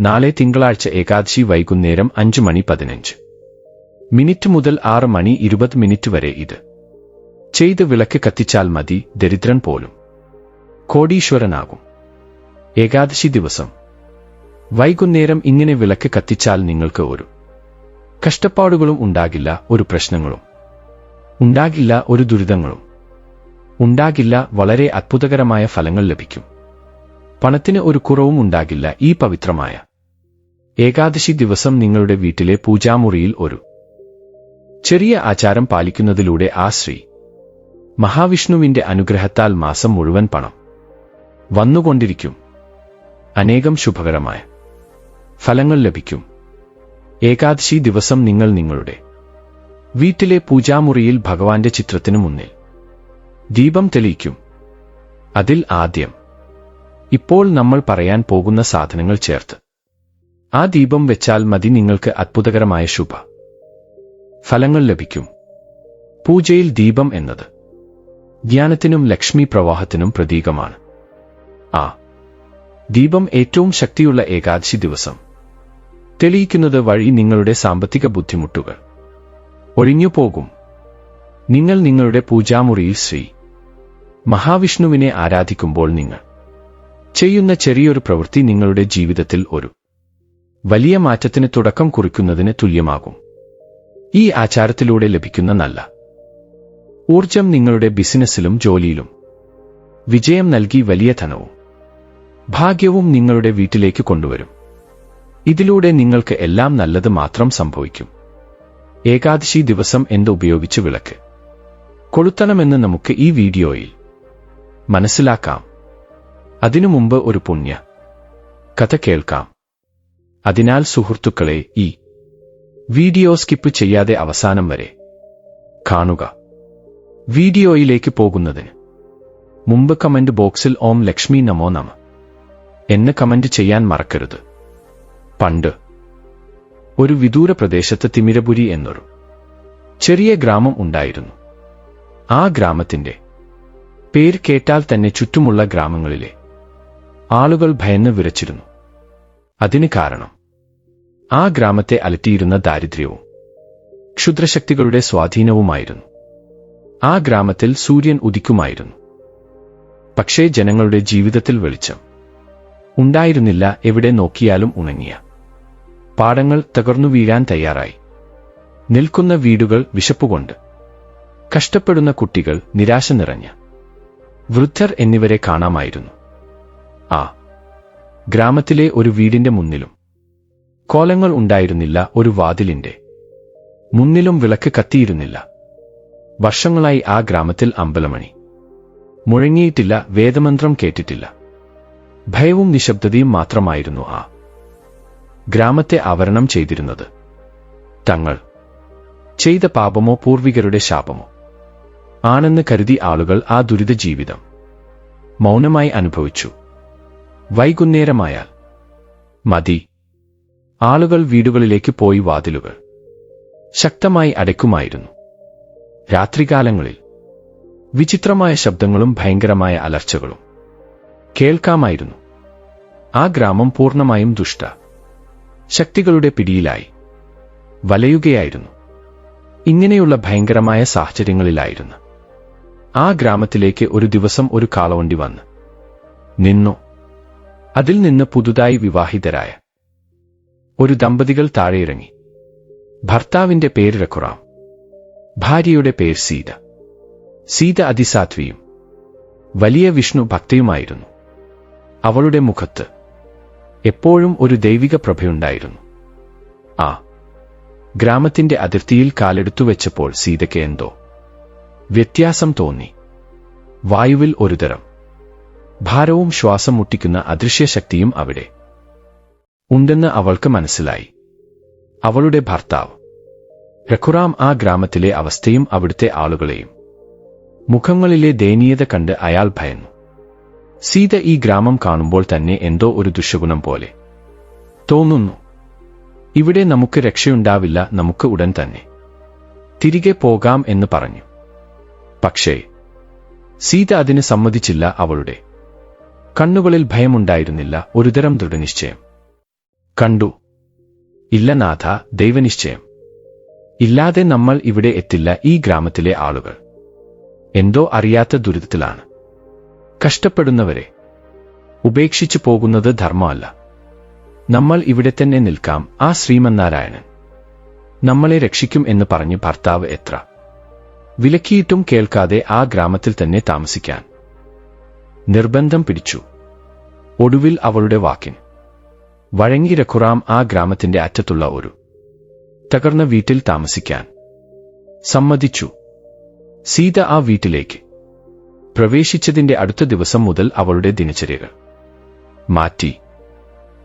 നാളെ തിങ്കളാഴ്ച ഏകാദശി വൈകുന്നേരം അഞ്ച് മണി പതിനഞ്ച്. മിനിറ്റ് മുതൽ ആറ് മണി ഇരുപത് മിനിറ്റ് വരെ ഇത്. ചെയ്ത് വിളക്ക് കത്തിച്ചാൽ മതി ദരിദ്രൻ പോലും. കോടീശ്വരനാകും. ഏകാദശി ദിവസം. വൈകുന്നേരം ഇങ്ങനെ വിളക്ക് കത്തിച്ചാൽ നിങ്ങൾക്ക് ഒരു കഷ്ടപ്പാടുകളും ഉണ്ടാകില്ല ഒരു പ്രശ്നങ്ങളും. ഉണ്ടാകില്ല ഒരു ദുരിതങ്ങളും. ഉണ്ടാകില്ല വളരെ അത്ഭുതകരമായ ഫലങ്ങൾ ലഭിക്കും. പണത്തിന് ഒരു കുറവും ഉണ്ടാകില്ല ഈ പവിത്രമായ ഏകാദശി ദിവസം നിങ്ങളുടെ വീട്ടിലെ പൂജാമുറിയിൽ ഒരു ചെറിയ ആചാരം പാലിക്കുന്നതിലൂടെ ആ ശ്രീ മഹാവിഷ്ണുവിന്റെ അനുഗ്രഹത്താൽ മാസം മുഴുവൻ പണം വന്നുകൊണ്ടിരിക്കും. അനേകം ശുഭകരമായ ഫലങ്ങൾ ലഭിക്കും. ഏകാദശി ദിവസം നിങ്ങൾ നിങ്ങളുടെ വീട്ടിലെ പൂജാമുറിയിൽ ഭഗവാന്റെ ചിത്രത്തിനു മുന്നിൽ ദീപം തെളിയിക്കും. അതിൽ ആദ്യം ഇപ്പോൾ നമ്മൾ പറയാൻ പോകുന്ന സാധനങ്ങൾ ചേർത്ത് ആ ദീപം വെച്ചാൽ മതി നിങ്ങൾക്ക് അത്ഭുതകരമായ ശുഭ. ഫലങ്ങൾ ലഭിക്കും. പൂജയിൽ ദീപം എന്നത് ധ്യാനത്തിനും ലക്ഷ്മി പ്രവാഹത്തിനും പ്രതീകമാണ്. ആ ദീപം ഏറ്റവും ശക്തിയുള്ള ഏകാദശി ദിവസം. തെളിയിക്കുന്നത് വഴി നിങ്ങളുടെ സാമ്പത്തിക ബുദ്ധിമുട്ടുകൾ. ഒഴിഞ്ഞു പോകും. നിങ്ങൾ നിങ്ങളുടെ പൂജാമുറിയിൽ ശ്രീ. മഹാവിഷ്ണുവിനെ ആരാധിക്കുമ്പോൾ നിങ്ങൾ ചെയ്യുന്ന ചെറിയൊരു പ്രവൃത്തി നിങ്ങളുടെ ജീവിതത്തിൽ ഒരു വലിയ മാറ്റത്തിന് തുടക്കം കുറിക്കുന്നതിന് തുല്യമാകും. ഈ ആചാരത്തിലൂടെ ലഭിക്കുന്ന നല്ല. ഊർജം നിങ്ങളുടെ ബിസിനസ്സിലും ജോലിയിലും. വിജയം നൽകി വലിയ ധനവും. ഭാഗ്യവും നിങ്ങളുടെ വീട്ടിലേക്ക് കൊണ്ടുവരും. ഇതിലൂടെ നിങ്ങൾക്ക് എല്ലാം നല്ലത് മാത്രം സംഭവിക്കും. ഏകാദശി ദിവസം എന്ത് ഉപയോഗിച്ച് വിളക്ക്? കൊളുത്തണമെന്ന് നമുക്ക് ഈ വീഡിയോയിൽ മനസ്സിലാക്കാം. അതിനു മുമ്പ് ഒരു പുണ്യ. കഥ കേൾക്കാം. അതിനാൽ സുഹൃത്തുക്കളെ ഈ വീഡിയോ സ്കിപ്പ് ചെയ്യാതെ അവസാനം വരെ കാണുക. വീഡിയോയിലേക്ക് പോകുന്നതിന് മുമ്പ് കമന്റ് ബോക്സിൽ ഓം ലക്ഷ്മി നമോ നമ എന്ന് കമന്റ് ചെയ്യാൻ മറക്കരുത്. പണ്ട് ഒരു വിദൂര പ്രദേശത്ത് തിമിരപുരി എന്നൊരു ചെറിയ ഗ്രാമം ഉണ്ടായിരുന്നു. ആ ഗ്രാമത്തിന്റെ പേര് കേട്ടാൽ തന്നെ ചുറ്റുമുള്ള ഗ്രാമങ്ങളിലെ ആളുകൾ ഭയന്ന് വിറച്ചിരുന്നു. അതിന് കാരണം ആ ഗ്രാമത്തെ അലട്ടിയിരുന്ന ദാരിദ്ര്യവും ക്ഷുദ്രശക്തികളുടെ സ്വാധീനവുമായിരുന്നു. ആ ഗ്രാമത്തിൽ സൂര്യൻ ഉദിക്കുമായിരുന്നു. പക്ഷേ ജനങ്ങളുടെ ജീവിതത്തിൽ വെളിച്ചം ഉണ്ടായിരുന്നില്ല എവിടെ നോക്കിയാലും ഉണങ്ങിയ. പാടങ്ങൾ തകർന്നു വീഴാൻ തയ്യാറായി. നിൽക്കുന്ന വീടുകൾ വിശപ്പുകൊണ്ട്. കഷ്ടപ്പെടുന്ന കുട്ടികൾ നിരാശ നിറഞ്ഞ. വൃദ്ധർ എന്നിവരെ കാണാമായിരുന്നു. ആ ഗ്രാമത്തിലെ ഒരു വീടിന്റെ മുന്നിലും കോലങ്ങൾ ഉണ്ടായിരുന്നില്ല ഒരു വാതിലിന്റെ. മുന്നിലും വിളക്ക് കത്തിയിരുന്നില്ല. വർഷങ്ങളായി ആ ഗ്രാമത്തിൽ അമ്പലമണി. മുഴങ്ങിയിട്ടില്ല വേദമന്ത്രം കേട്ടിട്ടില്ല. ഭയവും നിശബ്ദതയും മാത്രമായിരുന്നു ആ. ഗ്രാമത്തെ ആവരണം ചെയ്തിരുന്നത്. തങ്ങൾ. ചെയ്ത പാപമോ പൂർവികരുടെ ശാപമോ. ആണെന്ന് കരുതി ആളുകൾ ആ ദുരിത ജീവിതം. മൗനമായി അനുഭവിച്ചു. വൈകുന്നേരമായാൽ. മതി. ആളുകൾ വീടുകളിലേക്ക് പോയി വാതിലുകൾ ശക്തമായി അടയ്ക്കുമായിരുന്നു. രാത്രികാലങ്ങളിൽ വിചിത്രമായ ശബ്ദങ്ങളും ഭയങ്കരമായ അലർച്ചകളും കേൾക്കാമായിരുന്നു. ആ ഗ്രാമം പൂർണമായും ദുഷ്ട ശക്തികളുടെ പിടിയിലായി വലയുകയായിരുന്നു. ഇങ്ങനെയുള്ള ഭയങ്കരമായ സാഹചര്യങ്ങളിലായിരുന്നു. ആ ഗ്രാമത്തിലേക്ക് ഒരു ദിവസം ഒരു കാളവണ്ടി വന്ന് നിന്നു. അതിൽ നിന്ന് പുതുതായി വിവാഹിതരായ ഒരു ദമ്പതികൾ താഴെയിറങ്ങി. ഭർത്താവിന്റെ പേര് രഘുറാം ഭാര്യയുടെ പേര് സീത. സീത അതിസാത്വിയും വലിയ വിഷ്ണു ഭക്തയുമായിരുന്നു. അവളുടെ മുഖത്ത് എപ്പോഴും ഒരു ദൈവിക പ്രഭയുണ്ടായിരുന്നു. ആ ഗ്രാമത്തിന്റെ അതിർത്തിയിൽ കാലെടുത്തു വെച്ചപ്പോൾ സീതയ്ക്ക് എന്തോ വ്യത്യാസം തോന്നി. വായുവിൽ ഒരുതരം ഭാരവും ശ്വാസം മുട്ടിക്കുന്ന അദൃശ്യശക്തിയും അവിടെ. ഉണ്ടെന്ന് അവൾക്ക് മനസ്സിലായി. അവളുടെ ഭർത്താവ്. രഘുറാം ആ ഗ്രാമത്തിലെ അവസ്ഥയും അവിടുത്തെ ആളുകളെയും. മുഖങ്ങളിലെ ദയനീയത കണ്ട് അയാൾ ഭയന്നു. സീത ഈ ഗ്രാമം കാണുമ്പോൾ തന്നെ എന്തോ ഒരു ദുഷഗുണം പോലെ. തോന്നുന്നു. ഇവിടെ നമുക്ക് രക്ഷയുണ്ടാവില്ല നമുക്ക് ഉടൻ തന്നെ. തിരികെ പോകാം എന്ന് പറഞ്ഞു. പക്ഷേ സീത അതിന് സമ്മതിച്ചില്ല അവളുടെ. കണ്ണുകളിൽ ഭയമുണ്ടായിരുന്നില്ല ഒരുതരം ദൃഢനിശ്ചയം. കണ്ടു. ഇല്ല നാഥ ദൈവനിശ്ചയം. ഇല്ലാതെ നമ്മൾ ഇവിടെ എത്തില്ല ഈ ഗ്രാമത്തിലെ ആളുകൾ. എന്തോ അറിയാത്ത ദുരിതത്തിലാണ്. കഷ്ടപ്പെടുന്നവരെ. ഉപേക്ഷിച്ചു പോകുന്നത് ധർമ്മമല്ല. നമ്മൾ ഇവിടെ തന്നെ നിൽക്കാം ആ ശ്രീമന്നാരായണൻ. നമ്മളെ രക്ഷിക്കും എന്ന് പറഞ്ഞ് ഭർത്താവ് എത്ര. വിലക്കിയിട്ടും കേൾക്കാതെ ആ ഗ്രാമത്തിൽ തന്നെ താമസിക്കാൻ. നിർബന്ധം പിടിച്ചു. ഒടുവിൽ അവളുടെ വാക്കിന്. വഴങ്ങി ഖുറാം ആ ഗ്രാമത്തിന്റെ അറ്റത്തുള്ള ഒരു തകർന്ന വീട്ടിൽ താമസിക്കാൻ സമ്മതിച്ചു. സീത ആ വീട്ടിലേക്ക് പ്രവേശിച്ചതിന്റെ അടുത്ത ദിവസം മുതൽ അവളുടെ ദിനചര്യകൾ മാറ്റി.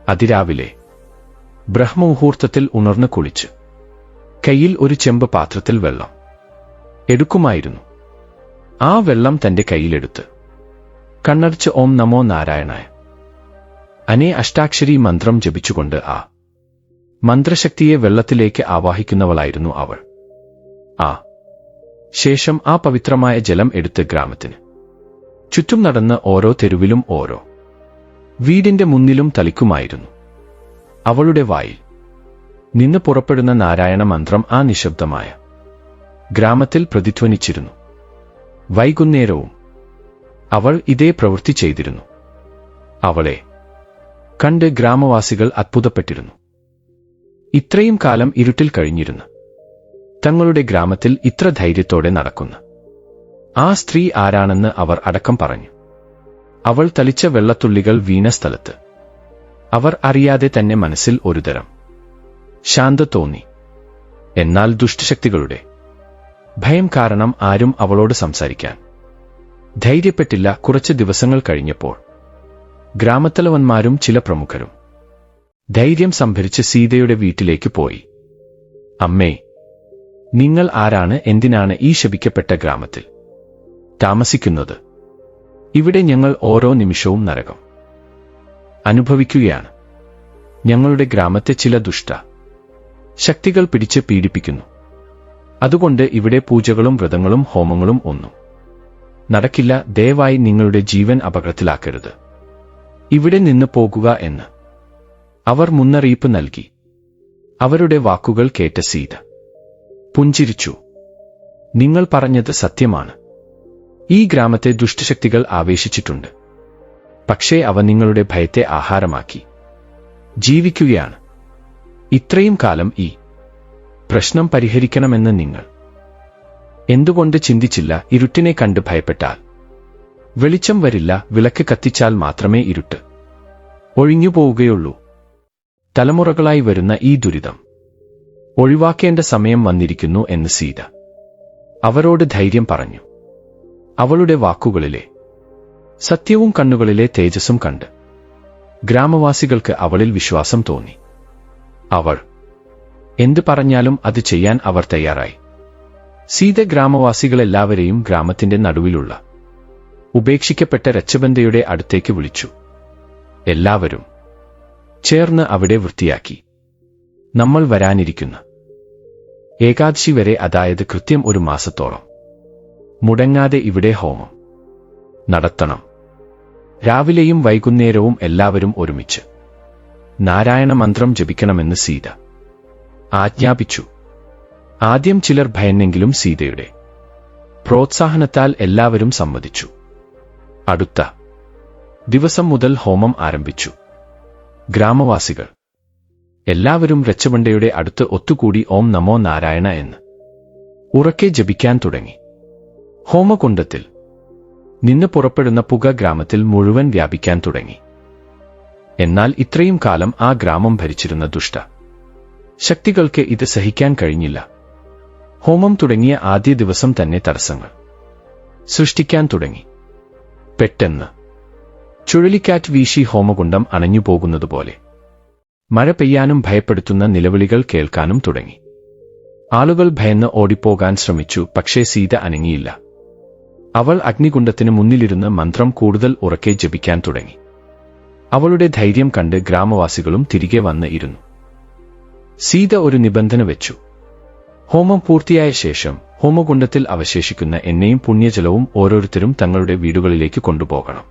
അതിരാവിലെ ബ്രഹ്മമുഹൂർത്തത്തിൽ ഉണർന്നു കുളിച്ച് കയ്യിൽ ഒരു ചെമ്പ് പാത്രത്തിൽ വെള്ളം എടുക്കുമായിരുന്നു. ആ വെള്ളം തന്റെ കയ്യിലെടുത്ത് കണ്ണടച്ച് ഓം നമോ നാരായണായ അനേ അഷ്ടാക്ഷരി മന്ത്രം ജപിച്ചുകൊണ്ട് ആ. മന്ത്രശക്തിയെ വെള്ളത്തിലേക്ക് ആവാഹിക്കുന്നവളായിരുന്നു അവൾ. ആ. ശേഷം ആ പവിത്രമായ ജലം എടുത്ത് ഗ്രാമത്തിന്. ചുറ്റും നടന്ന് ഓരോ തെരുവിലും ഓരോ. വീടിന്റെ മുന്നിലും തളിക്കുമായിരുന്നു. അവളുടെ വായിൽ. നിന്ന് പുറപ്പെടുന്ന നാരായണ മന്ത്രം ആ നിശബ്ദമായ. ഗ്രാമത്തിൽ പ്രതിധ്വനിച്ചിരുന്നു. വൈകുന്നേരവും. അവൾ ഇതേ പ്രവൃത്തി ചെയ്തിരുന്നു. അവളെ കണ്ട് ഗ്രാമവാസികൾ അത്ഭുതപ്പെട്ടിരുന്നു. ഇത്രയും കാലം ഇരുട്ടിൽ കഴിഞ്ഞിരുന്നു. തങ്ങളുടെ ഗ്രാമത്തിൽ ഇത്ര ധൈര്യത്തോടെ നടക്കുന്നു. ആ സ്ത്രീ ആരാണെന്ന് അവർ അടക്കം പറഞ്ഞു. അവൾ തളിച്ച വെള്ളത്തുള്ളികൾ വീണ സ്ഥലത്ത്. അവർ അറിയാതെ തന്നെ മനസ്സിൽ ഒരുതരം ശാന്ത തോന്നി. എന്നാൽ ദുഷ്ടശക്തികളുടെ ഭയം കാരണം ആരും അവളോട് സംസാരിക്കാൻ ധൈര്യപ്പെട്ടില്ല കുറച്ച് ദിവസങ്ങൾ കഴിഞ്ഞപ്പോൾ. ഗ്രാമത്തലവന്മാരും ചില പ്രമുഖരും. ധൈര്യം സംഭരിച്ച് സീതയുടെ വീട്ടിലേക്ക് പോയി. അമ്മേ നിങ്ങൾ ആരാണ് എന്തിനാണ് ഈ ശപിക്കപ്പെട്ട ഗ്രാമത്തിൽ? താമസിക്കുന്നത്. ഇവിടെ ഞങ്ങൾ ഓരോ നിമിഷവും നരകം. അനുഭവിക്കുകയാണ്. ഞങ്ങളുടെ ഗ്രാമത്തെ ചില ദുഷ്ട ശക്തികൾ പിടിച്ച് പീഡിപ്പിക്കുന്നു. അതുകൊണ്ട് ഇവിടെ പൂജകളും വ്രതങ്ങളും ഹോമങ്ങളും ഒന്നും നടക്കില്ല. ദയവായി നിങ്ങളുടെ ജീവൻ അപകടത്തിലാക്കരുത്. ഇവിടെ നിന്ന് പോകുക എന്ന്. അവർ മുന്നറിയിപ്പ് നൽകി. അവരുടെ വാക്കുകൾ കേട്ട സീത. പുഞ്ചിരിച്ചു. നിങ്ങൾ പറഞ്ഞത് സത്യമാണ്. ഈ ഗ്രാമത്തെ ദുഷ്ടശക്തികൾ ആവേശിച്ചിട്ടുണ്ട്. പക്ഷേ അവ നിങ്ങളുടെ ഭയത്തെ ആഹാരമാക്കി. ജീവിക്കുകയാണ്. ഇത്രയും കാലം ഈ പ്രശ്നം പരിഹരിക്കണമെന്ന് നിങ്ങൾ. എന്തുകൊണ്ട് ചിന്തിച്ചില്ല? ഇരുട്ടിനെ കണ്ട് ഭയപ്പെട്ടാൽ. വെളിച്ചം വരില്ല വിളക്ക് കത്തിച്ചാൽ മാത്രമേ ഇരുട്ട്. ഒഴിഞ്ഞു പോവുകയുള്ളൂ തലമുറകളായി വരുന്ന ഈ ദുരിതം. ഒഴിവാക്കേണ്ട സമയം വന്നിരിക്കുന്നു എന്ന് സീത. അവരോട് ധൈര്യം പറഞ്ഞു. അവളുടെ വാക്കുകളിലെ സത്യവും കണ്ണുകളിലെ തേജസ്സും കണ്ട്. ഗ്രാമവാസികൾക്ക് അവളിൽ വിശ്വാസം തോന്നി. അവൾ എന്തു പറഞ്ഞാലും അത് ചെയ്യാൻ അവർ തയ്യാറായി. സീത ഗ്രാമവാസികളെല്ലാവരെയും ഗ്രാമത്തിന്റെ നടുവിലുള്ള ഉപേക്ഷിക്കപ്പെട്ട രച്ചബന്ധയുടെ അടുത്തേക്ക് വിളിച്ചു. എല്ലാവരും ചേർന്ന് അവിടെ വൃത്തിയാക്കി. നമ്മൾ വരാനിരിക്കുന്നു. ഏകാദശി വരെ അതായത് കൃത്യം ഒരു മാസത്തോളം. മുടങ്ങാതെ ഇവിടെ ഹോമം നടത്തണം. രാവിലെയും വൈകുന്നേരവും എല്ലാവരും ഒരുമിച്ച് നാരായണ മന്ത്രം ജപിക്കണമെന്ന് സീത ആജ്ഞാപിച്ചു. ആദ്യം ചിലർ ഭയന്നെങ്കിലും സീതയുടെ പ്രോത്സാഹനത്താൽ എല്ലാവരും സമ്മതിച്ചു. അടുത്ത ദിവസം മുതൽ ഹോമം ആരംഭിച്ചു. ഗ്രാമവാസികൾ എല്ലാവരും രച്ചവണ്ടയുടെ അടുത്ത് ഒത്തുകൂടി ഓം നമോ നാരായണ എന്ന് ഉറക്കെ ജപിക്കാൻ തുടങ്ങി. ഹോമകുണ്ടത്തിൽ നിന്ന് പുറപ്പെടുന്ന പുക ഗ്രാമത്തിൽ മുഴുവൻ വ്യാപിക്കാൻ തുടങ്ങി. എന്നാൽ ഇത്രയും കാലം ആ ഗ്രാമം ഭരിച്ചിരുന്ന ദുഷ്ട ശക്തികൾക്ക് ഇത് സഹിക്കാൻ കഴിഞ്ഞില്ല. ഹോമം തുടങ്ങിയ ആദ്യ ദിവസം തന്നെ തടസ്സങ്ങൾ സൃഷ്ടിക്കാൻ തുടങ്ങി. പെട്ടെന്ന്. ചുഴലിക്കാറ്റ് വീശി ഹോമകുണ്ടം അണഞ്ഞുപോകുന്നതുപോലെ. മഴ പെയ്യാനും ഭയപ്പെടുത്തുന്ന നിലവിളികൾ കേൾക്കാനും തുടങ്ങി. ആളുകൾ ഭയന്ന് ഓടിപ്പോകാൻ ശ്രമിച്ചു പക്ഷേ സീത അനങ്ങിയില്ല. അവൾ അഗ്നികുണ്ടത്തിന് മുന്നിലിരുന്ന് മന്ത്രം കൂടുതൽ ഉറക്കെ ജപിക്കാൻ തുടങ്ങി. അവളുടെ ധൈര്യം കണ്ട് ഗ്രാമവാസികളും തിരികെ വന്ന് ഇരുന്നു. സീത ഒരു നിബന്ധന വെച്ചു. ഹോമം പൂർത്തിയായ ശേഷം ഹോമകുണ്ടത്തിൽ അവശേഷിക്കുന്ന എണ്ണയും പുണ്യജലവും ഓരോരുത്തരും തങ്ങളുടെ വീടുകളിലേക്ക് കൊണ്ടുപോകണം.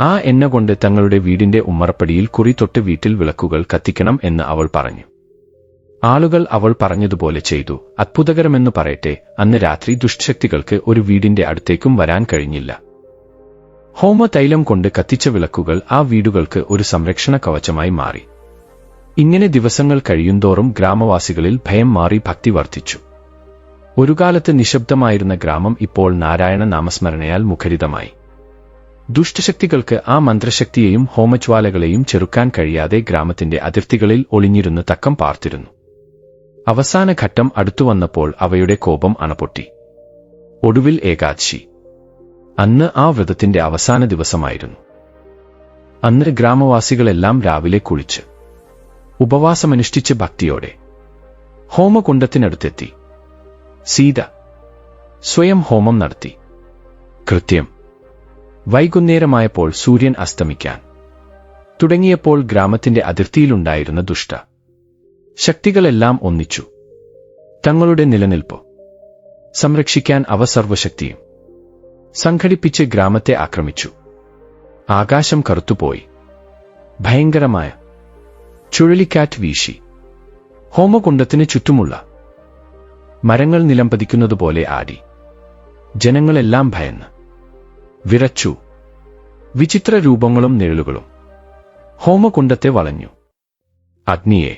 ആ എണ്ണ കൊണ്ട് തങ്ങളുടെ വീടിന്റെ ഉമ്മറപ്പടിയിൽ കുറി തൊട്ട് വീട്ടിൽ വിളക്കുകൾ കത്തിക്കണം എന്ന് അവൾ പറഞ്ഞു. ആളുകൾ അവൾ പറഞ്ഞതുപോലെ ചെയ്തു. അത്ഭുതകരമെന്ന് പറയട്ടെ അന്ന് രാത്രി ദുഷ്ടശക്തികൾക്ക് ഒരു വീടിന്റെ അടുത്തേക്കും വരാൻ കഴിഞ്ഞില്ല. ഹോമ തൈലം കൊണ്ട് കത്തിച്ച വിളക്കുകൾ ആ വീടുകൾക്ക് ഒരു സംരക്ഷണ കവചമായി മാറി. ഇങ്ങനെ ദിവസങ്ങൾ കഴിയുന്തോറും ഗ്രാമവാസികളിൽ ഭയം മാറി ഭക്തി വർദ്ധിച്ചു. ഒരു കാലത്ത് നിശബ്ദമായിരുന്ന ഗ്രാമം ഇപ്പോൾ നാരായണ നാമസ്മരണയാൽ മുഖരിതമായി. ദുഷ്ടശക്തികൾക്ക് ആ മന്ത്രശക്തിയെയും ഹോമജ്വാലകളെയും ചെറുക്കാൻ കഴിയാതെ ഗ്രാമത്തിന്റെ അതിർത്തികളിൽ ഒളിഞ്ഞിരുന്ന് തക്കം പാർത്തിരുന്നു. അവസാന ഘട്ടം അടുത്തു വന്നപ്പോൾ അവയുടെ കോപം അണപൊട്ടി. ഒടുവിൽ ഏകാദശി. അന്ന് ആ വ്രതത്തിന്റെ അവസാന ദിവസമായിരുന്നു. അന്ന് ഗ്രാമവാസികളെല്ലാം രാവിലെ കുളിച്ച് ഉപവാസമനുഷ്ഠിച്ച് ഭക്തിയോടെ ഹോമകുണ്ടത്തിനടുത്തെത്തി സീത സ്വയം ഹോമം നടത്തി. കൃത്യം വൈകുന്നേരമായപ്പോൾ സൂര്യൻ അസ്തമിക്കാൻ തുടങ്ങിയപ്പോൾ ഗ്രാമത്തിന്റെ അതിർത്തിയിലുണ്ടായിരുന്ന ദുഷ്ട ശക്തികളെല്ലാം ഒന്നിച്ചു. തങ്ങളുടെ നിലനിൽപ്പ് സംരക്ഷിക്കാൻ അവ സർവശക്തിയും സംഘടിപ്പിച്ച് ഗ്രാമത്തെ ആക്രമിച്ചു. ആകാശം കറുത്തുപോയി. ഭയങ്കരമായ ചുഴലിക്കാറ്റ് വീശി. ഹോമകുണ്ടത്തിന് ചുറ്റുമുള്ള മരങ്ങൾ നിലം പതിക്കുന്നതുപോലെ ആടി. ജനങ്ങളെല്ലാം ഭയന്ന്. വിറച്ചു. വിചിത്ര രൂപങ്ങളും നിഴലുകളും. ഹോമകുണ്ടത്തെ വളഞ്ഞു. അഗ്നിയെ.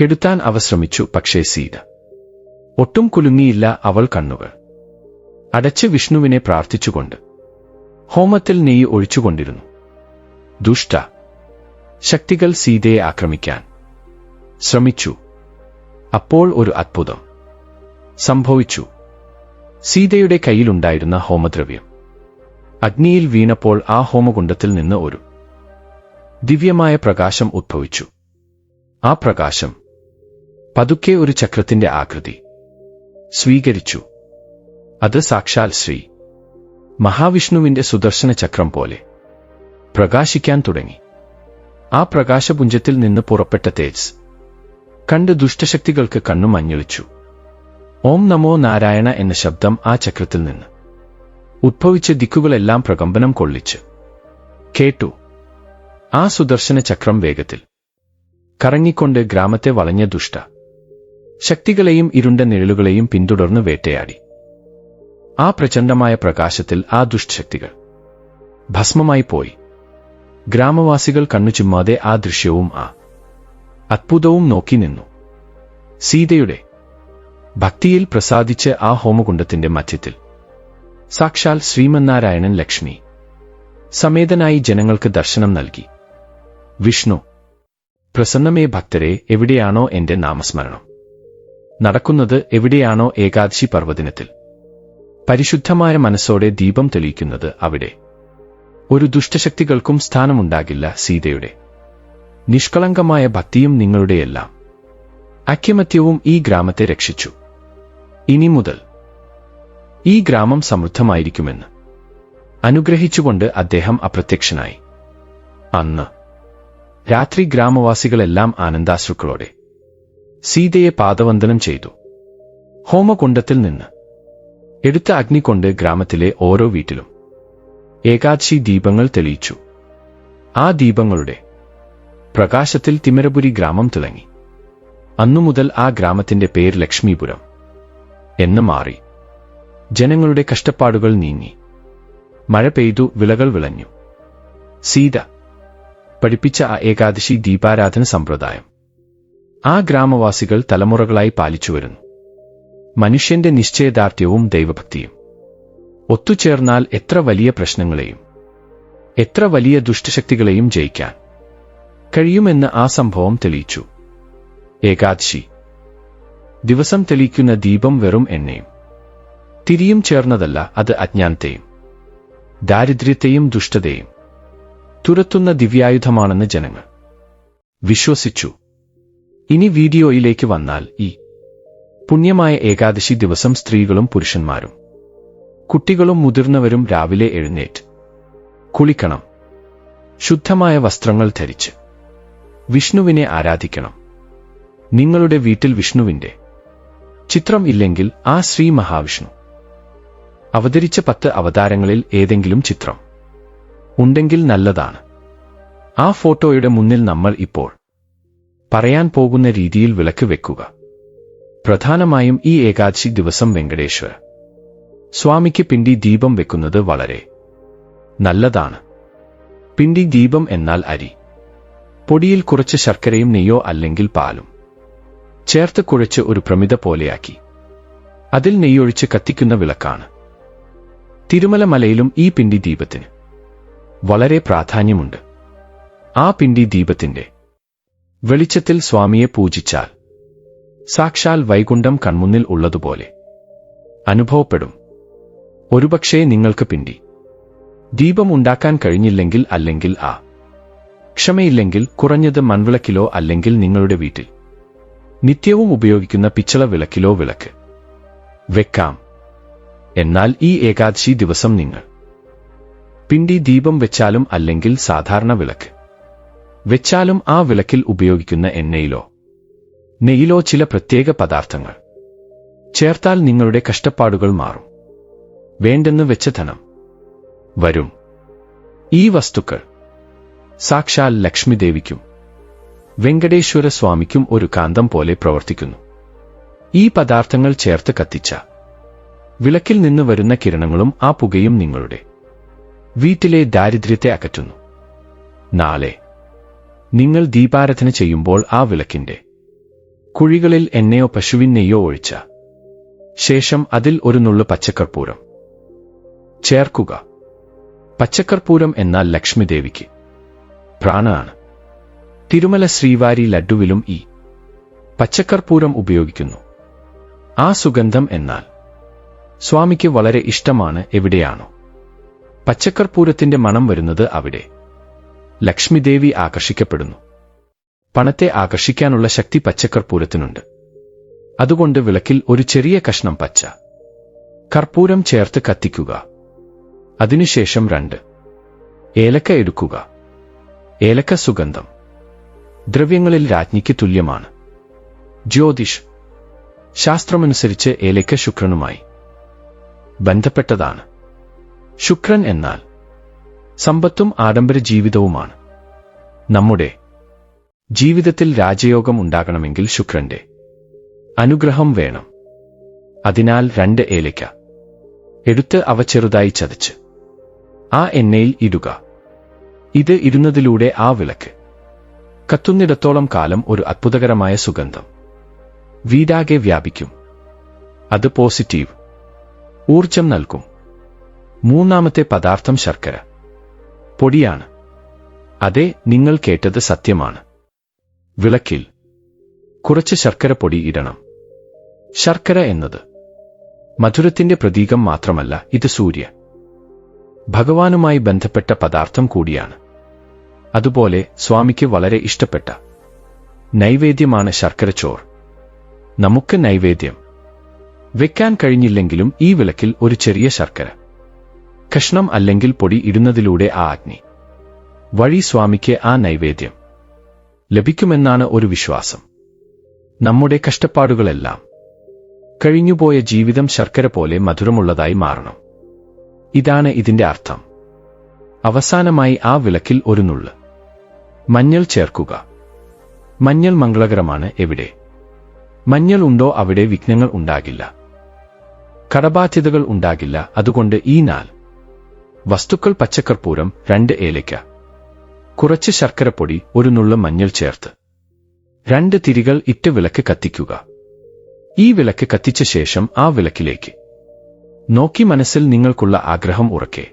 കെടുത്താൻ അവ ശ്രമിച്ചു പക്ഷേ സീത. ഒട്ടും കുലുങ്ങിയില്ല അവൾ കണ്ണുകൾ. അടച്ച് വിഷ്ണുവിനെ പ്രാർത്ഥിച്ചുകൊണ്ട്. ഹോമത്തിൽ നെയ്യ് ഒഴിച്ചുകൊണ്ടിരുന്നു. ദുഷ്ട. ശക്തികൾ സീതയെ ആക്രമിക്കാൻ. ശ്രമിച്ചു. അപ്പോൾ ഒരു അത്ഭുതം സംഭവിച്ചു. സീതയുടെ കയ്യിലുണ്ടായിരുന്ന ഹോമദ്രവ്യം. അഗ്നിയിൽ വീണപ്പോൾ ആ ഹോമകുണ്ടത്തിൽ നിന്ന് ഒരു ദിവ്യമായ പ്രകാശം ഉദ്ഭവിച്ചു ആ പ്രകാശം പതുക്കെ ഒരു ചക്രത്തിന്റെ ആകൃതി സ്വീകരിച്ചു. അത് സാക്ഷാൽ ശ്രീ മഹാവിഷ്ണുവിന്റെ സുദർശന ചക്രം പോലെ പ്രകാശിക്കാൻ തുടങ്ങി. ആ പ്രകാശപുഞ്ചത്തിൽ നിന്ന് പുറപ്പെട്ട തേജസ് കണ്ട് ദുഷ്ടശക്തികൾക്ക് കണ്ണു മഞ്ഞളിച്ചു ഓം നമോ നാരായണ എന്ന ശബ്ദം ആ ചക്രത്തിൽ നിന്ന് ഉദ്ഭവിച്ച ദിക്കുകളെല്ലാം പ്രകമ്പനം കൊള്ളിച്ച്. കേട്ടു ആ സുദർശന ചക്രം വേഗത്തിൽ കറങ്ങിക്കൊണ്ട് ഗ്രാമത്തെ വളഞ്ഞ ദുഷ്ട ശക്തികളെയും ഇരുണ്ട നിഴലുകളെയും പിന്തുടർന്ന് വേട്ടയാടി. ആ പ്രചണ്ഡമായ പ്രകാശത്തിൽ ആ ദുഷ്ടശക്തികൾ ഭസ്മമായി പോയി. ഗ്രാമവാസികൾ കണ്ണു ചുമ്മാതെ ആ ദൃശ്യവും ആ അത്ഭുതവും നോക്കി നിന്നു. സീതയുടെ ഭക്തിയിൽ പ്രസാദിച്ച് ആ ഹോമകുണ്ടത്തിന്റെ മധ്യത്തിൽ സാക്ഷാൽ ശ്രീമന്നാരായണൻ ലക്ഷ്മി സമേതനായി ജനങ്ങൾക്ക് ദർശനം നൽകി. വിഷ്ണു പ്രസന്നമേ ഭക്തരെ എവിടെയാണോ എന്റെ നാമസ്മരണം. നടക്കുന്നത് എവിടെയാണോ ഏകാദശി പർവദിനത്തിൽ. പരിശുദ്ധമായ മനസ്സോടെ ദീപം തെളിയിക്കുന്നത് അവിടെ. ഒരു ദുഷ്ടശക്തികൾക്കും സ്ഥാനമുണ്ടാകില്ല സീതയുടെ. നിഷ്കളങ്കമായ ഭക്തിയും നിങ്ങളുടെയെല്ലാം. അക്യമത്യവും ഈ ഗ്രാമത്തെ രക്ഷിച്ചു. ഇനി മുതൽ ഈ ഗ്രാമം സമൃദ്ധമായിരിക്കുമെന്ന് അനുഗ്രഹിച്ചുകൊണ്ട് അദ്ദേഹം അപ്രത്യക്ഷനായി. അന്ന് രാത്രി ഗ്രാമവാസികളെല്ലാം ആനന്ദാശ്രുക്കളോടെ സീതയെ പാദവന്ദനം ചെയ്തു. ഹോമകുണ്ടത്തിൽ നിന്ന് എടുത്ത അഗ്നി കൊണ്ട് ഗ്രാമത്തിലെ ഓരോ വീട്ടിലും ഏകാദശി ദീപങ്ങൾ തെളിയിച്ചു. ആ ദീപങ്ങളുടെ പ്രകാശത്തിൽ തിമരപുരി ഗ്രാമം തിളങ്ങി. അന്നുമുതൽ ആ ഗ്രാമത്തിന്റെ പേര് ലക്ഷ്മീപുരം എന്ന് മാറി. ജനങ്ങളുടെ കഷ്ടപ്പാടുകൾ നീങ്ങി. മഴ പെയ്തു വിളകൾ വിളഞ്ഞു. സീത പഠിപ്പിച്ച ആ ഏകാദശി ദീപാരാധന സമ്പ്രദായം. ആ ഗ്രാമവാസികൾ തലമുറകളായി പാലിച്ചുവരുന്നു. മനുഷ്യന്റെ നിശ്ചയദാർഢ്യവും ദൈവഭക്തിയും. ഒത്തുചേർന്നാൽ എത്ര വലിയ പ്രശ്നങ്ങളെയും എത്ര വലിയ ദുഷ്ടശക്തികളെയും ജയിക്കാൻ കഴിയുമെന്ന് ആ സംഭവം തെളിയിച്ചു. ഏകാദശി. ദിവസം തെളിയിക്കുന്ന ദീപം വെറും എണ്ണയും തിരിയും ചേർന്നതല്ല അത് അജ്ഞാനത്തെയും ദാരിദ്ര്യത്തെയും ദുഷ്ടതയും തുരത്തുന്ന ദിവ്യായുധമാണെന്ന് ജനങ്ങൾ വിശ്വസിച്ചു. ഇനി വീഡിയോയിലേക്ക് വന്നാൽ ഈ പുണ്യമായ ഏകാദശി ദിവസം സ്ത്രീകളും പുരുഷന്മാരും കുട്ടികളും മുതിർന്നവരും രാവിലെ എഴുന്നേറ്റ് കുളിക്കണം. ശുദ്ധമായ വസ്ത്രങ്ങൾ ധരിച്ച് വിഷ്ണുവിനെ ആരാധിക്കണം. നിങ്ങളുടെ വീട്ടിൽ വിഷ്ണുവിന്റെ ചിത്രം ഇല്ലെങ്കിൽ ആ ശ്രീ മഹാവിഷ്ണു. അവതരിച്ച പത്ത് അവതാരങ്ങളിൽ ഏതെങ്കിലും ചിത്രം ഉണ്ടെങ്കിൽ നല്ലതാണ്. ആ ഫോട്ടോയുടെ മുന്നിൽ നമ്മൾ ഇപ്പോൾ പറയാൻ പോകുന്ന രീതിയിൽ വിളക്ക് വെക്കുക. പ്രധാനമായും ഈ ഏകാദശി ദിവസം വെങ്കടേശ്വര. സ്വാമിക്ക് പിണ്ടി ദീപം വെക്കുന്നത് വളരെ നല്ലതാണ്. പിണ്ടി ദീപം എന്നാൽ അരി. പൊടിയിൽ കുറച്ച് ശർക്കരയും നെയ്യോ അല്ലെങ്കിൽ പാലും. ചേർത്ത് കുഴച്ച് ഒരു പ്രമിത പോലെയാക്കി. അതിൽ നെയ്യൊഴിച്ച് കത്തിക്കുന്ന വിളക്കാണ്. തിരുമല മലയിലും ഈ പിണ്ടി ദീപത്തിന് വളരെ പ്രാധാന്യമുണ്ട്. ആ പിണ്ടി ദീപത്തിന്റെ വെളിച്ചത്തിൽ സ്വാമിയെ പൂജിച്ചാൽ സാക്ഷാൽ വൈകുണ്ഠം കൺമുന്നിൽ ഉള്ളതുപോലെ അനുഭവപ്പെടും. ഒരുപക്ഷേ നിങ്ങൾക്ക് പിണ്ടി. ദീപം ഉണ്ടാക്കാൻ കഴിഞ്ഞില്ലെങ്കിൽ അല്ലെങ്കിൽ ആ. ക്ഷമയില്ലെങ്കിൽ കുറഞ്ഞത് മൺവിളക്കിലോ അല്ലെങ്കിൽ നിങ്ങളുടെ വീട്ടിൽ. നിത്യവും ഉപയോഗിക്കുന്ന പിച്ചള വിളക്കിലോ വിളക്ക്. വെക്കാം. എന്നാൽ ഈ ഏകാദശി ദിവസം നിങ്ങൾ. പിണ്ടി ദീപം വെച്ചാലും അല്ലെങ്കിൽ സാധാരണ വിളക്ക്. വെച്ചാലും ആ വിളക്കിൽ ഉപയോഗിക്കുന്ന എണ്ണയിലോ നെയ്യിലോ ചില പ്രത്യേക പദാർത്ഥങ്ങൾ. ചേർത്താൽ നിങ്ങളുടെ കഷ്ടപ്പാടുകൾ മാറും. വേണ്ടെന്ന് വെച്ച ധനം. വരും. ഈ വസ്തുക്കൾ സാക്ഷാൽ ലക്ഷ്മിദേവിക്കും വെങ്കടേശ്വര സ്വാമിക്കും ഒരു കാന്തം പോലെ പ്രവർത്തിക്കുന്നു. ഈ പദാർത്ഥങ്ങൾ ചേർത്ത് കത്തിച്ച വിളക്കിൽ നിന്ന് വരുന്ന കിരണങ്ങളും ആ പുകയും നിങ്ങളുടെ വീട്ടിലെ ദാരിദ്ര്യത്തെ അകറ്റുന്നു. നാളെ നിങ്ങൾ ദീപാരാധന ചെയ്യുമ്പോൾ ആ വിളക്കിന്റെ കുഴികളിൽ എണ്ണയോ പശുവിൻ നെയ്യോ ഒഴിച്ച ശേഷം അതിൽ ഒരു നുള്ളു പച്ചക്കർപ്പൂരം ചേർക്കുക. പച്ചക്കർപ്പൂരം എന്നാൽ ലക്ഷ്മിദേവിക്ക്. പ്രാണാണ്. തിരുമല ശ്രീവാരി ലഡുവിലും ഈ. പച്ചക്കർപ്പൂരം ഉപയോഗിക്കുന്നു. ആ സുഗന്ധം എന്നാൽ സ്വാമിക്ക് വളരെ ഇഷ്ടമാണ് എവിടെയാണോ. പച്ചക്കർപ്പൂരത്തിന്റെ മണം വരുന്നത് അവിടെ. ലക്ഷ്മിദേവി ആകർഷിക്കപ്പെടുന്നു. പണത്തെ ആകർഷിക്കാനുള്ള ശക്തി പച്ചക്കർപ്പൂരത്തിനുണ്ട്. അതുകൊണ്ട് വിളക്കിൽ ഒരു ചെറിയ കഷ്ണം പച്ച. കർപ്പൂരം ചേർത്ത് കത്തിക്കുക. അതിനുശേഷം രണ്ട്. ഏലക്ക എടുക്കുക. ഏലക്ക സുഗന്ധം. ദ്രവ്യങ്ങളിൽ രാജ്ഞിക്ക് തുല്യമാണ്. ജ്യോതിഷ്. ശാസ്ത്രമനുസരിച്ച് ഏലക്ക ശുക്രനുമായി ബന്ധപ്പെട്ടതാണ്. ശുക്രൻ എന്നാൽ സമ്പത്തും ആഡംബര ജീവിതവുമാണ്. നമ്മുടെ ജീവിതത്തിൽ രാജയോഗം ഉണ്ടാകണമെങ്കിൽ ശുക്രന്റെ അനുഗ്രഹം വേണം. അതിനാൽ രണ്ട് ഏലയ്ക്ക എടുത്ത് അവ ചെറുതായി ചതച്ച്. ആ എണ്ണയിൽ ഇടുക. ഇത് ഇരുന്നതിലൂടെ ആ വിളക്ക്. കത്തുന്നിടത്തോളം കാലം ഒരു അത്ഭുതകരമായ സുഗന്ധം. വീടാകെ വ്യാപിക്കും. അത് പോസിറ്റീവ്. ഊർജം നൽകും. മൂന്നാമത്തെ പദാർത്ഥം ശർക്കര. പൊടിയാണ്. അതെ നിങ്ങൾ കേട്ടത് സത്യമാണ്. വിളക്കിൽ കുറച്ച് ശർക്കര പൊടി ഇടണം. ശർക്കര എന്നത് മധുരത്തിന്റെ പ്രതീകം മാത്രമല്ല ഇത് സൂര്യ. ഭഗവാനുമായി ബന്ധപ്പെട്ട പദാർത്ഥം കൂടിയാണ്. അതുപോലെ സ്വാമിക്ക് വളരെ ഇഷ്ടപ്പെട്ട നൈവേദ്യമാണ് ശർക്കര ചോർ നമുക്ക് നൈവേദ്യം. വെക്കാൻ കഴിഞ്ഞില്ലെങ്കിലും ഈ വിളക്കിൽ ഒരു ചെറിയ ശർക്കര. കഷ്ണം അല്ലെങ്കിൽ പൊടി ഇടുന്നതിലൂടെ ആ അഗ്നി. വഴി സ്വാമിക്ക് ആ നൈവേദ്യം. ലഭിക്കുമെന്നാണ് ഒരു വിശ്വാസം. നമ്മുടെ കഷ്ടപ്പാടുകളെല്ലാം കഴിഞ്ഞുപോയ ജീവിതം ശർക്കര പോലെ മധുരമുള്ളതായി മാറണം. ഇതാണ് ഇതിന്റെ അർത്ഥം. അവസാനമായി ആ വിളക്കിൽ ഒരു നുള്ള്. മഞ്ഞൾ ചേർക്കുക. മഞ്ഞൾ മംഗളകരമാണ് എവിടെ? മഞ്ഞൾ ഉണ്ടോ അവിടെ വിഘ്നങ്ങൾ ഉണ്ടാകില്ല. കടബാധ്യതകൾ ഉണ്ടാകില്ല അതുകൊണ്ട് ഈ നാൽ വസ്തുക്കൾ പച്ചക്കർപ്പൂരം രണ്ട് ഏലയ്ക്ക. കുറച്ച് ശർക്കരപ്പൊടി ഒരു നുള്ള മഞ്ഞൾ ചേർത്ത്. രണ്ട് തിരികൾ ഇട്ട് വിളക്ക് കത്തിക്കുക. ഈ വിളക്ക് കത്തിച്ച ശേഷം ആ വിളക്കിലേക്ക്. നോക്കി മനസ്സിൽ നിങ്ങൾക്കുള്ള ആഗ്രഹം ഉറക്കെ.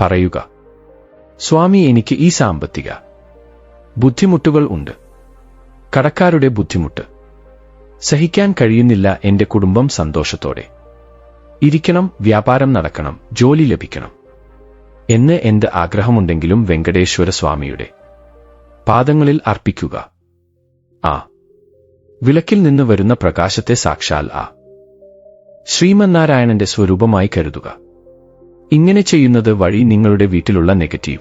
പറയുക സ്വാമി എനിക്ക് ഈ സാമ്പത്തിക ബുദ്ധിമുട്ടുകൾ ഉണ്ട്. കടക്കാരുടെ ബുദ്ധിമുട്ട്. സഹിക്കാൻ കഴിയുന്നില്ല എന്റെ കുടുംബം സന്തോഷത്തോടെ. ഇരിക്കണം വ്യാപാരം നടക്കണം ജോലി ലഭിക്കണം എന്ന് എന്ത് ആഗ്രഹമുണ്ടെങ്കിലും വെങ്കടേശ്വര സ്വാമിയുടെ പാദങ്ങളിൽ അർപ്പിക്കുക. ആ. വിളക്കിൽ നിന്ന് വരുന്ന പ്രകാശത്തെ സാക്ഷാൽ ആ. ശ്രീമന്നാരായണന്റെ സ്വരൂപമായി കരുതുക. ഇങ്ങനെ ചെയ്യുന്നത് വഴി നിങ്ങളുടെ വീട്ടിലുള്ള നെഗറ്റീവ്.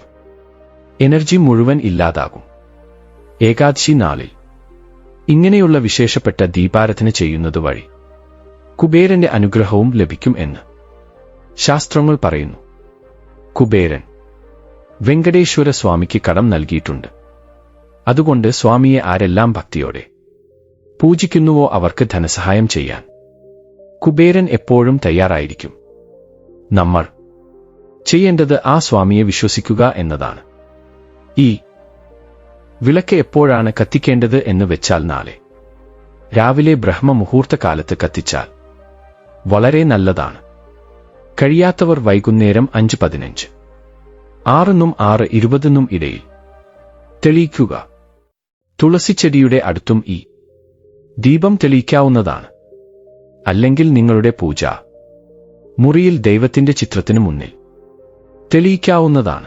എനർജി മുഴുവൻ ഇല്ലാതാകും. ഏകാദശി നാളിൽ. ഇങ്ങനെയുള്ള വിശേഷപ്പെട്ട ദീപാരാധന ചെയ്യുന്നത് വഴി കുബേരന്റെ അനുഗ്രഹവും ലഭിക്കും എന്ന് ശാസ്ത്രങ്ങൾ പറയുന്നു. കുബേരൻ വെങ്കടേശ്വര സ്വാമിക്ക് കടം നൽകിയിട്ടുണ്ട്. അതുകൊണ്ട് സ്വാമിയെ ആരെല്ലാം ഭക്തിയോടെ പൂജിക്കുന്നുവോ അവർക്ക് ധനസഹായം ചെയ്യാൻ. കുബേരൻ എപ്പോഴും തയ്യാറായിരിക്കും. നമ്മൾ ചെയ്യേണ്ടത് ആ സ്വാമിയെ വിശ്വസിക്കുക എന്നതാണ്. ഈ വിളക്ക് എപ്പോഴാണ് കത്തിക്കേണ്ടത് എന്ന് വെച്ചാൽ നാളെ. രാവിലെ ബ്രഹ്മമുഹൂർത്ത കാലത്ത് കത്തിച്ചാൽ വളരെ നല്ലതാണ്. കഴിയാത്തവർ വൈകുന്നേരം അഞ്ച് പതിനഞ്ച്. ആറിനും ആറ് ഇരുപതിനും ഇടയിൽ തെളിയിക്കുക. തുളസിച്ചെടിയുടെ അടുത്തും ഈ ദീപം തെളിയിക്കാവുന്നതാണ്. അല്ലെങ്കിൽ നിങ്ങളുടെ പൂജ. മുറിയിൽ ദൈവത്തിന്റെ ചിത്രത്തിനു മുന്നിൽ. തെളിയിക്കാവുന്നതാണ്.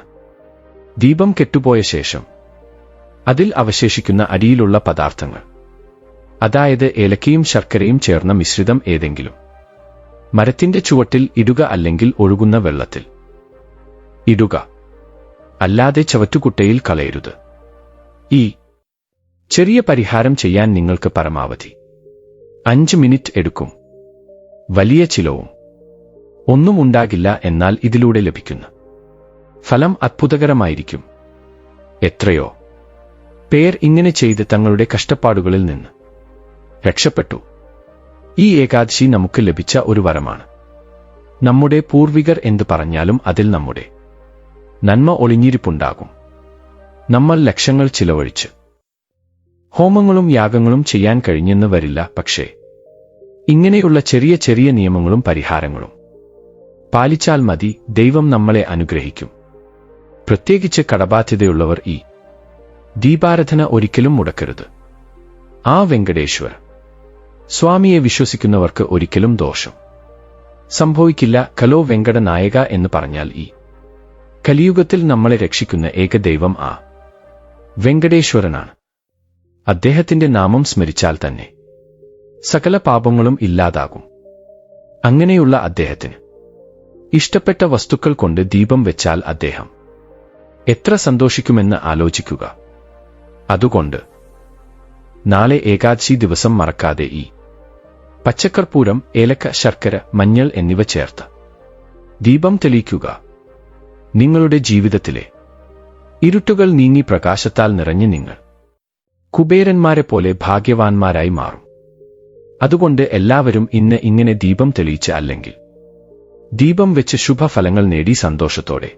ദീപം കെട്ടുപോയ ശേഷം അതിൽ അവശേഷിക്കുന്ന അരിയിലുള്ള പദാർത്ഥങ്ങൾ. അതായത് ഏലക്കയും ശർക്കരയും ചേർന്ന മിശ്രിതം ഏതെങ്കിലും. മരത്തിന്റെ ചുവട്ടിൽ ഇടുക അല്ലെങ്കിൽ ഒഴുകുന്ന വെള്ളത്തിൽ. ഇടുക. അല്ലാതെ ചവറ്റുകുട്ടയിൽ കളയരുത്. ഈ ചെറിയ പരിഹാരം ചെയ്യാൻ നിങ്ങൾക്ക് പരമാവധി. അഞ്ച് മിനിറ്റ് എടുക്കും. വലിയ ചിലവും ഒന്നും ഉണ്ടാകില്ല എന്നാൽ ഇതിലൂടെ ലഭിക്കുന്നു. ഫലം അത്ഭുതകരമായിരിക്കും. എത്രയോ പേർ ഇങ്ങനെ ചെയ്ത് തങ്ങളുടെ കഷ്ടപ്പാടുകളിൽ നിന്ന് രക്ഷപ്പെട്ടു. ഈ ഏകാദശി നമുക്ക് ലഭിച്ച ഒരു വരമാണ്. നമ്മുടെ പൂർവികർ എന്തു പറഞ്ഞാലും അതിൽ നമ്മുടെ നന്മ ഒളിഞ്ഞിരിപ്പുണ്ടാകും. നമ്മൾ ലക്ഷങ്ങൾ ചിലവഴിച്ച് ഹോമങ്ങളും യാഗങ്ങളും ചെയ്യാൻ കഴിഞ്ഞെന്ന് വരില്ല പക്ഷേ ഇങ്ങനെയുള്ള ചെറിയ ചെറിയ നിയമങ്ങളും പരിഹാരങ്ങളും. പാലിച്ചാൽ മതി ദൈവം നമ്മളെ അനുഗ്രഹിക്കും. പ്രത്യേകിച്ച് കടബാധ്യതയുള്ളവർ ഈ ദീപാരാധന ഒരിക്കലും മുടക്കരുത്. ആ വെങ്കടേശ്വർ. സ്വാമിയെ വിശ്വസിക്കുന്നവർക്ക് ഒരിക്കലും ദോഷം. സംഭവിക്കില്ല കലോ വെങ്കട നായക എന്ന് പറഞ്ഞാൽ ഈ കലിയുഗത്തിൽ നമ്മളെ രക്ഷിക്കുന്ന ഏക ദൈവം ആ വെങ്കടേശ്വരനാണ്. അദ്ദേഹത്തിന്റെ നാമം സ്മരിച്ചാൽ തന്നെ സകല പാപങ്ങളും ഇല്ലാതാകും. അങ്ങനെയുള്ള അദ്ദേഹത്തിന്. ഇഷ്ടപ്പെട്ട വസ്തുക്കൾ കൊണ്ട് ദീപം വെച്ചാൽ അദ്ദേഹം എത്ര സന്തോഷിക്കുമെന്ന് ആലോചിക്കുക. അതുകൊണ്ട് നാളെ ഏകാദശി ദിവസം മറക്കാതെ ഈ പച്ചക്കർപ്പൂരം ഏലക്ക ശർക്കര മഞ്ഞൾ എന്നിവ ചേർത്ത് ദീപം തെളിയിക്കുക. നിങ്ങളുടെ ജീവിതത്തിലെ ഇരുട്ടുകൾ നീങ്ങി പ്രകാശത്താൽ നിറഞ്ഞ് നിങ്ങൾ കുബേരന്മാരെ പോലെ ഭാഗ്യവാന്മാരായി മാറും. അതുകൊണ്ട് എല്ലാവരും ഇന്ന് ഇങ്ങനെ ദീപം തെളിയിച്ച് അല്ലെങ്കിൽ ദീപം വെച്ച് ശുഭഫലങ്ങൾ നേടി സന്തോഷത്തോടെ.